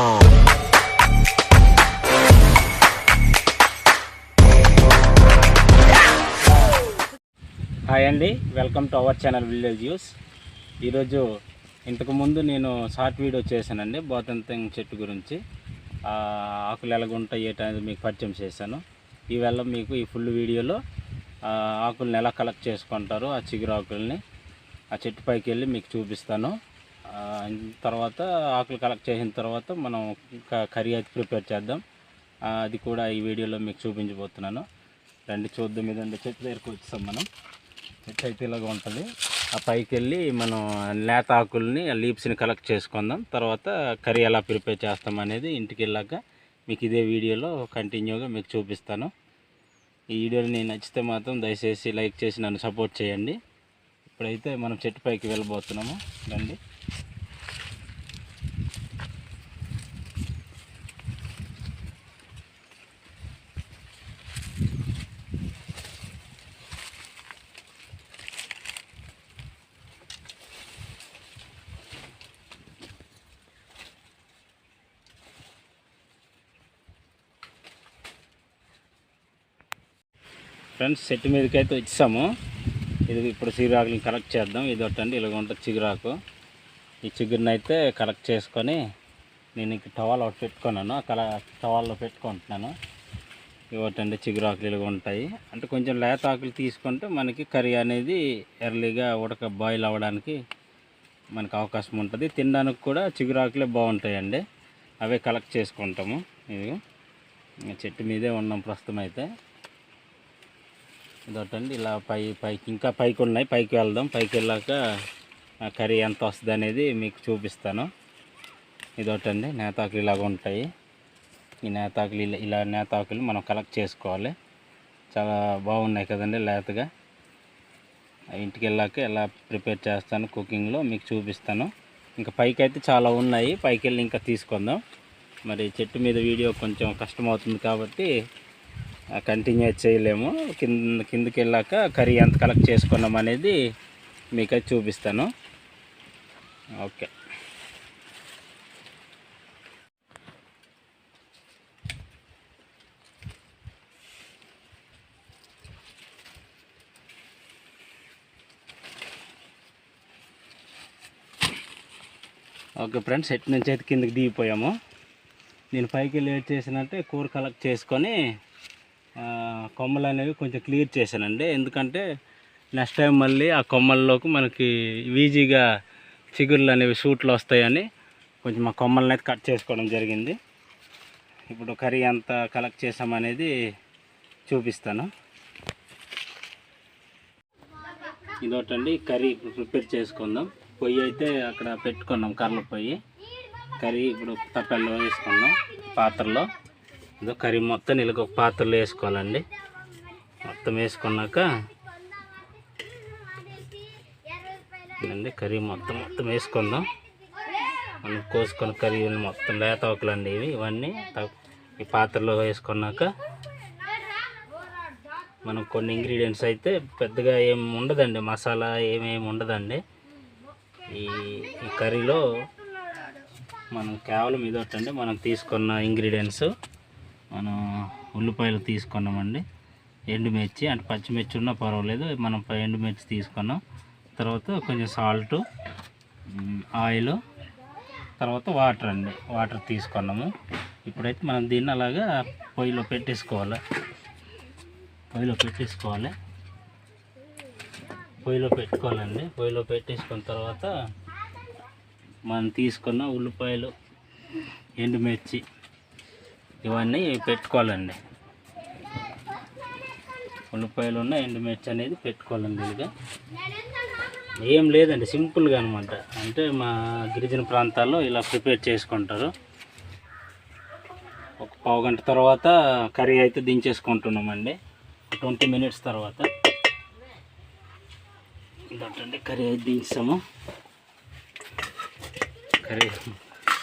Hi అండి welcome to our channel village views ఈరోజు ఇంతకుముందు నేను షార్ట్ వీడియో చేశానండి బోతంతం చెట్టు గురించి. ఆకులు ఎలాగుంటాయి ఏంటనేది మీకు పరిచయం చేశాను. ఈవేళ మీకు ఈ ఫుల్ వీడియోలో ఆకులను ఆకుల్ని ఎలా కలెక్ట్ చేసుకుంటారో ఆ చిగురు ఆకుల్ని ఆ చెట్టు పైకి వెళ్ళి మీకు చూపిస్తాను. తర్వాత ఆకులు కలెక్ట్ చేసిన తర్వాత మనం కర్రీ అయితే ప్రిపేర్ చేద్దాం. అది కూడా ఈ వీడియోలో మీకు చూపించబోతున్నాను. రండి చూద్దాం. ఇదండి చెట్టు దగ్గరకు వచ్చాం మనం. చెట్టు అయితే ఇలాగ ఉంటుంది. ఆ పైకి వెళ్ళి మనం లేత ఆకుల్ని లీప్స్ని కలెక్ట్ చేసుకుందాం. తర్వాత కర్రీ ఎలా ప్రిపేర్ చేస్తాం అనేది ఇంటికి వెళ్ళాక మీకు ఇదే వీడియోలో కంటిన్యూగా మీకు చూపిస్తాను. ఈ వీడియోని నేను నచ్చితే మాత్రం దయచేసి లైక్ చేసి నన్ను సపోర్ట్ చేయండి. ఇప్పుడైతే మనం చెట్టు పైకి వెళ్ళబోతున్నాము. రండి. ఫ్రెండ్స్ చెట్టు మీదకి అయితే వచ్చాము ఇది ఇప్పుడు చిగురాకులు కలెక్ట్ చేద్దాం. ఇది ఒకటండి ఇలాగ ఉంటుంది చిగురాకు. ఈ చిగురిని అయితే కలెక్ట్ చేసుకొని నేను ఇంక టవాల్ ఒకటి పెట్టుకున్నాను. అక్కడ కల టవాల్లో పెట్టుకుంటున్నాను. ఇవ్వటండి చిగురాకులు ఇలాగ ఉంటాయి. అంటే కొంచెం లేత ఆకులు తీసుకుంటే మనకి కర్రీ అనేది ఎర్లీగా ఉడక బాయిల్ అవ్వడానికి మనకు అవకాశం ఉంటుంది. తినడానికి కూడా చిగురాకులే బాగుంటాయండి. అవే కలెక్ట్ చేసుకుంటాము. ఇది చెట్టు మీదే ఉన్నాం ప్రస్తుతం అయితే. ఇదొకటండి. ఇలా పై పైకి ఇంకా పైకి ఉన్నాయి. పైకి వెళ్దాం. పైకి వెళ్ళాక కర్రీ ఎంత వస్తుంది అనేది మీకు చూపిస్తాను. ఇదొకటండి. నేతాకులు ఇలాగ ఉంటాయి. ఈ నేతాకులు ఇలా ఇలా నేతాకులు మనం కలెక్ట్ చేసుకోవాలి. చాలా బాగున్నాయి కదండి లేతగా. ఆ ఇంటికి వెళ్ళాక ఎలా ప్రిపేర్ చేస్తాను కుకింగ్లో మీకు చూపిస్తాను. ఇంకా పైకి అయితే చాలా ఉన్నాయి. పైకి వెళ్ళి ఇంకా తీసుకుందాం. మరి చెట్టు మీద వీడియో కొంచెం కష్టం అవుతుంది కాబట్టి కంటిన్యూ చేయలేము. కింద కిందకి వెళ్ళాక కర్రీ ఎంత కలెక్ట్ చేసుకున్నాం అనేది మీకైతే చూపిస్తాను. ఓకే. ఓకే ఫ్రెండ్స్ సెట్ నుంచి అయితే కిందకి దిగిపోయాము నేను పైకి వెళ్ళి చేసినట్టే కూర కలెక్ట్ చేసుకొని కొమ్మలు అనేవి కొంచెం క్లియర్ చేశానండి. ఎందుకంటే నెక్స్ట్ టైం మళ్ళీ ఆ కొమ్మల్లోకి మనకి ఈజీగా చిగుర్లు అనేవి సూట్లు వస్తాయని కొంచెం మా కొమ్మల్ని అయితే కట్ చేసుకోవడం జరిగింది. ఇప్పుడు కర్రీ ఎంత కలెక్ట్ చేసామనేది చూపిస్తాను. ఇదోటండి కర్రీ ఇప్పుడు ప్రిపేర్ చేసుకుందాం. పొయ్యి అయితే అక్కడ పెట్టుకున్నాం కర్రల పొయ్యి. కర్రీ ఇప్పుడు తప్పెల్లో వేసుకుందాం పాత్రలో. ఇదో కర్రీ మొత్తం ఇలాగ ఒక పాత్రలో వేసుకోవాలండి. మొత్తం వేసుకున్నాక అండి కర్రీ మొత్తం మొత్తం వేసుకుందాం. మనం కోసుకొని కర్రీ మొత్తం లేత ఆకులండి ఇవి ఇవన్నీ ఈ పాత్రలో వేసుకున్నాక మనం కొన్ని ఇంగ్రీడియంట్స్ అయితే పెద్దగా ఏం ఉండదండి మసాలా ఏమేమి ఉండదండి. ఈ ఈ కర్రీలో మనం కేవలం ఇదొట్టండి మనం తీసుకున్న ఇంగ్రీడియంట్స్. మనం ఉల్లిపాయలు తీసుకున్నామండి. ఎండుమిర్చి అంటే పచ్చిమిర్చి ఉన్నా పర్వాలేదు మనం ఎండుమిర్చి తీసుకున్నాం. తర్వాత కొంచెం సాల్ట్ ఆయిల్ తర్వాత వాటర్ అండి. వాటర్ తీసుకున్నాము. ఇప్పుడైతే మనం దీన్ని అలాగా పొయ్యిలో పెట్టేసుకోవాలి. పొయ్యిలో పెట్టేసుకోవాలి. పొయ్యిలో పెట్టుకోవాలండి. పొయ్యిలో పెట్టేసుకున్న తర్వాత మనం తీసుకున్న ఉల్లిపాయలు ఎండుమిర్చి ఇవన్నీ పెట్టుకోవాలండి. ఉల్లిపాయలు ఉన్న ఎండుమిర్చి అనేది పెట్టుకోవాలండి ఇదిగా. ఏం లేదండి సింపుల్గా అనమాట అంటే మా గిరిజన ప్రాంతాల్లో ఇలా ప్రిపేర్ చేసుకుంటారు. ఒక పావు గంట తర్వాత కర్రీ అయితే దించేసుకుంటున్నామండి. ట్వంటీ మినిట్స్ తర్వాత. ఇదంటే కర్రీ అయితే దించాము కర్రీ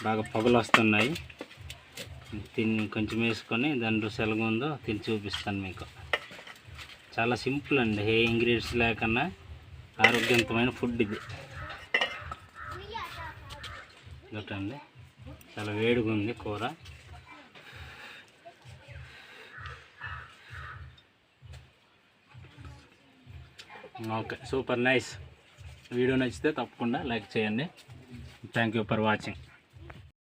బాగా పగులు వస్తున్నాయి దీన్ని కొంచెం వేసుకొని దాని సెలగు ఉందో తిని చూపిస్తాను మీకు. చాలా సింపుల్ అండి ఏ ఇంగ్రీడియంట్స్ లేకుండా ఆరోగ్యవంతమైన ఫుడ్ ఇది. చూడండి చాలా వేడిగా ఉంది కూర. Okay super nice. వీడియో నచ్చితే తప్పకుండా లైక్ చేయండి. Thank you for watching.